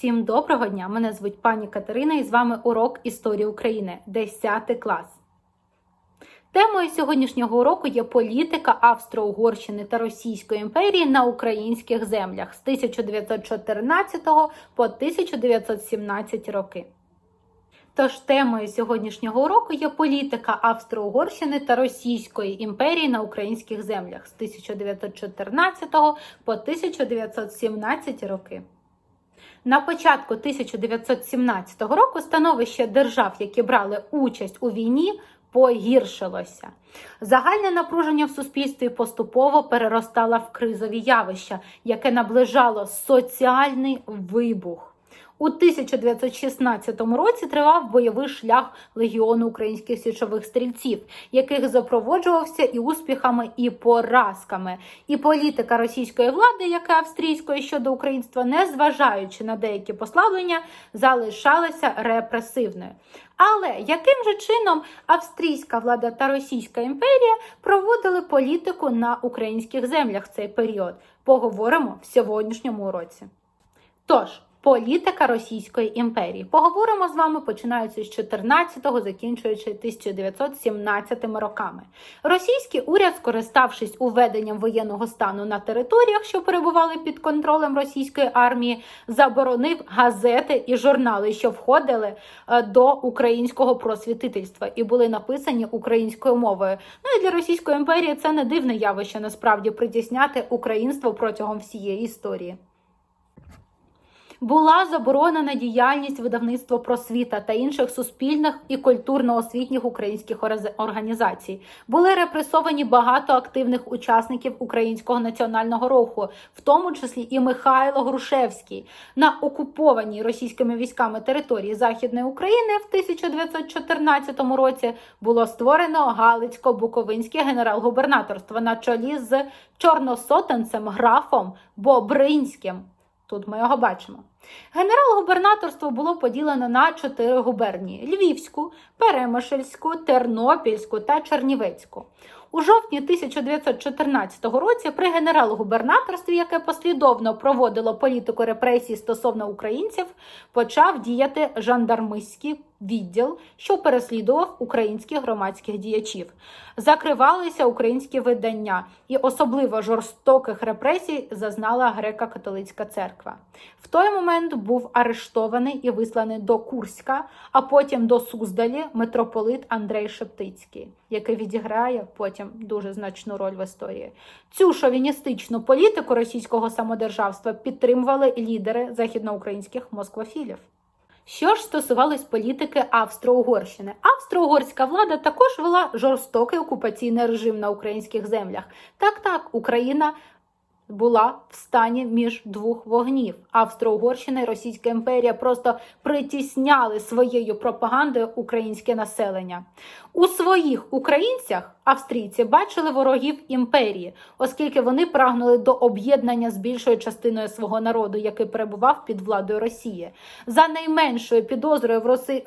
Всім доброго дня! Мене звуть пані Катерина і з вами урок історії України, 10 клас. Темою сьогоднішнього уроку є політика Австро-Угорщини та Російської імперії на українських землях з 1914 по 1917 роки. Тож темою сьогоднішнього уроку є політика Австро-Угорщини та Російської імперії на українських землях з 1914 по 1917 роки. На початку 1917 року становище держав, які брали участь у війні, погіршилося. Загальне напруження в суспільстві поступово переростало в кризові явища, яке наближало соціальний вибух. У 1916 році тривав бойовий шлях легіону українських січових стрільців, яких запроводжувався і успіхами, і поразками. І політика російської влади, яка австрійської щодо українства, незважаючи на деякі послаблення, залишалася репресивною. Але яким же чином австрійська влада та Російська імперія проводили політику на українських землях в цей період? Поговоримо в сьогоднішньому уроці. Тож. Політика Російської імперії. Поговоримо з вами починаючи з 14-го, закінчуючи 1917 роками. Російський уряд, скориставшись уведенням воєнного стану на територіях, що перебували під контролем російської армії, заборонив газети і журнали, що входили е, до українського просвітительства і були написані українською мовою. Ну і для Російської імперії це не дивне явище насправді притісняти українство протягом всієї історії була заборонена діяльність видавництва просвіта та інших суспільних і культурно-освітніх українських організацій. Були репресовані багато активних учасників українського національного руху, в тому числі і Михайло Грушевський, на окупованій російськими військами території Західної України в 1914 році було створено Галицько-Буковинське генерал-губернаторство на чолі з чорносотенцем графом Бобринським. Тут ми його бачимо. Генерал-губернаторство було поділено на чотири губернії: Львівську, Перемишельську, Тернопільську та Чернівецьку. У жовтні 1914 році при генерал-губернаторстві, яке послідовно проводило політику репресій стосовно українців, почав діяти жандармистський відділ, що переслідував українських громадських діячів. Закривалися українські видання, і особливо жорстоких репресій зазнала греко-католицька церква. В той момент був арештований і висланий до Курська, а потім до Суздалі митрополит Андрей Шептицький, який відіграє потім дуже значну роль в історії. Цю шовіністичну політику російського самодержавства підтримували лідери західноукраїнських москвофілів. Що ж стосувалось політики Австро-Угорщини, австро-угорська влада також вела жорстокий окупаційний режим на українських землях. Так, так, Україна була в стані між двох вогнів. Австро-Угорщина і Російська імперія просто притісняли своєю пропагандою українське населення. У своїх українцях австрійці бачили ворогів імперії, оскільки вони прагнули до об'єднання з більшою частиною свого народу, який перебував під владою Росії. За найменшою підозрою в, роси...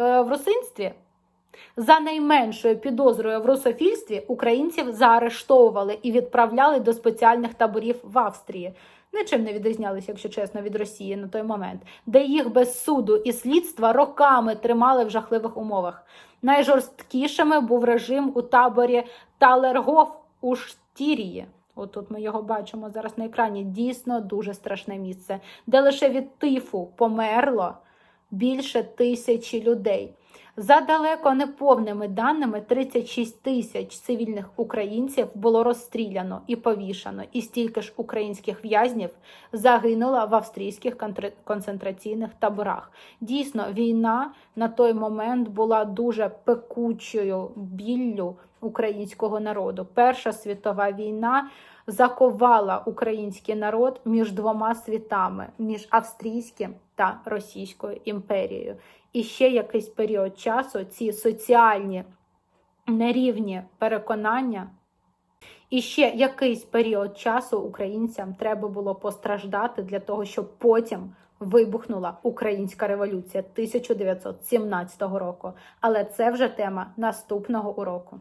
За найменшою підозрою в русофільстві українців заарештовували і відправляли до спеціальних таборів в Австрії. Нічим не відрізнялися, якщо чесно, від Росії на той момент, де їх без суду і слідства роками тримали в жахливих умовах. Найжорсткішими був режим у таборі Талергоф у Штірії. Отут ми його бачимо зараз на екрані. Дійсно дуже страшне місце, де лише від тифу померло більше тисячі людей. За далеко неповними даними, 36 тисяч цивільних українців було розстріляно і повішано, і стільки ж українських в'язнів загинуло в австрійських концентраційних таборах. Дійсно, війна на той момент була дуже пекучою біллю українського народу. Перша світова війна заковала український народ між двома світами між австрійським та Російською імперією. І ще якийсь період часу ці соціальні нерівні переконання. І ще якийсь період часу українцям треба було постраждати для того, щоб потім вибухнула українська революція 1917 року. Але це вже тема наступного уроку.